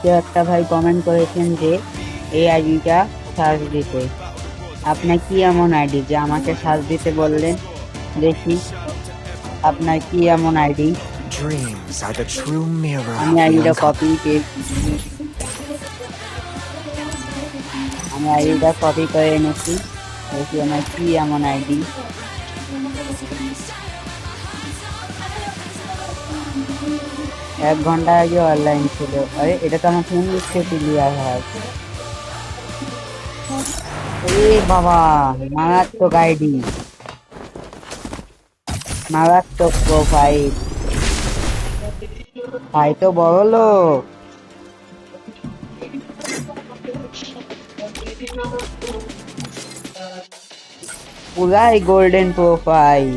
কেউ একটা ভাই কমেন্ট করেছেন যে এই আইডিটা সার্চ দিতে। আপনার কি এমন আইডি? যে আমাকে সার্চ দিতে বললেন? দেখি। আপনার কি এমন আইডি? আমি আইডিটা. কপি আমি আইডিটা কপি করে এনেছি। দেখি আমার কি এমন আইডি। এক ঘণ্টা আগে অনলাইন ছিল। আরে, এটা তো আমার ফোন দিচ্ছে ক্লিয়ার হয়। বাবা, মারাত্মক আইডি মারাত্মক প্রোফাইল ভাই তো বড় লোক। পুরাই গোল্ডেন প্রোফাইল